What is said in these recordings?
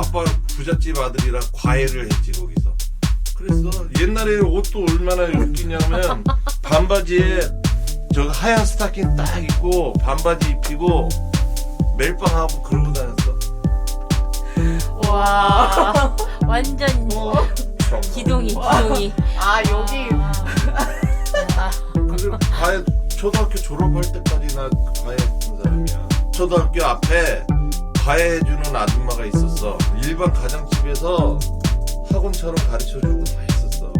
아빠 부잣집 아들이라 과외를 했지 거기서. 그래서 옛날에 옷도 얼마나 웃기냐면 반바지에 저 하얀 스타킹 딱 입고 반바지 입히고 멜빵하고 그러고 다녔어. 와 완전 기동이 기동이. 아 여기 아, 그리고 과외 초등학교 졸업할 때까지 나 과외 했던 사람이야. 초등학교 앞에 과외해주는 아줌마가 있었어. 일반 가정집에서 학원처럼 가르쳐주고 다 했었어.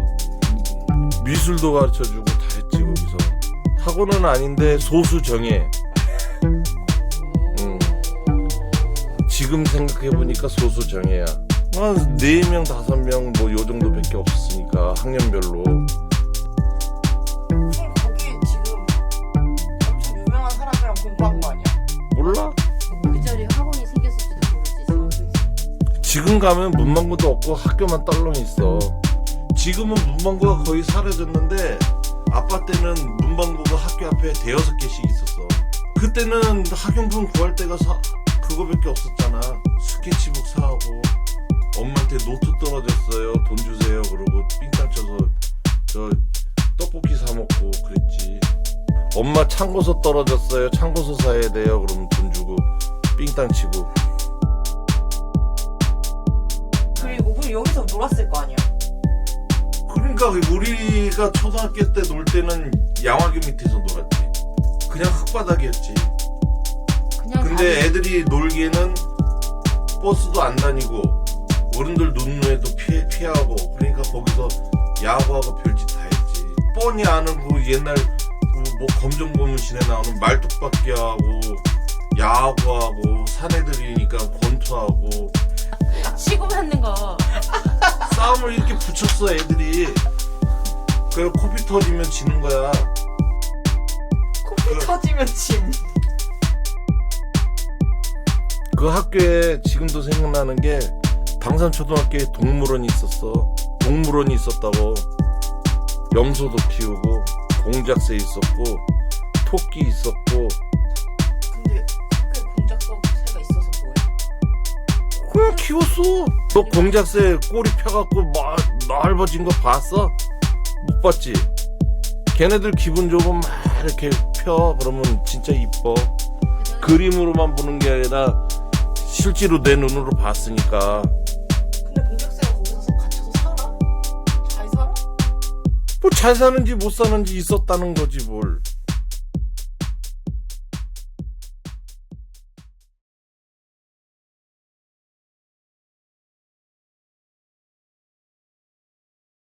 미술도 가르쳐주고 다 했지 거기서. 학원은 아닌데 소수 정예. 음. 지금 생각해 보니까 소수 정예야. 한네 명 다섯 명뭐 요 정도밖에 없었으니까 학년별로. 지금. 가면 문방구도 없고 학교만 떨렁 있어. 지금은 문방구가 거의 사라졌는데 아빠 때는 문방구가 학교 앞에 대여섯 개씩 있었어. 그때는 학용품 구할 때가 사, 그거밖에 없었잖아. 스케치북 사고 엄마한테 노트 떨어졌어요. 돈 주세요. 그러고 삥땅 쳐서 저 떡볶이 사 먹고 그랬지. 엄마 참고서 떨어졌어요. 참고서 사야 돼요. 그러면 돈 주고 삥땅 치고. 여기서 놀았을 거 아니야? 그러니까 우리가 초등학교 때 놀 때는 양화교 밑에서 놀았지. 그냥 흙바닥이었지. 그냥 근데 다리- 애들이 놀기에는 버스도 안 다니고 어른들 눈에도 피해, 피하고 그러니까 거기서 야구하고 별짓 다 했지. 뻔히 아는 그 옛날 그 뭐 검정 고무신에 나오는 말뚝박기 하고 야구하고 사내들이니까 붙였어 애들이. 그래 코피 터지면 지는 거야. 코피 그- 터지면 짐. 그 학교에 지금도 생각나는 게 당산초등학교에 동물원이 있었어. 동물원이 있었다고. 염소도 키우고 공작새 있었고 토끼 있었고 근데 학교에 공작새 새가 있어서 뭐해? 그냥 키웠어. 너 공작새 꼬리 펴갖고 막 넓어진 거 봤어? 못 봤지. 걔네들 기분 좋으면 막 이렇게 펴 그러면 진짜 이뻐. 그림으로만 보는 게 아니라 실제로 내 눈으로 봤으니까. 근데 공작새가 거기서 갇혀서 살아? 잘 살아? 뭐 잘 사는지 못 사는지 있었다는 거지 뭘.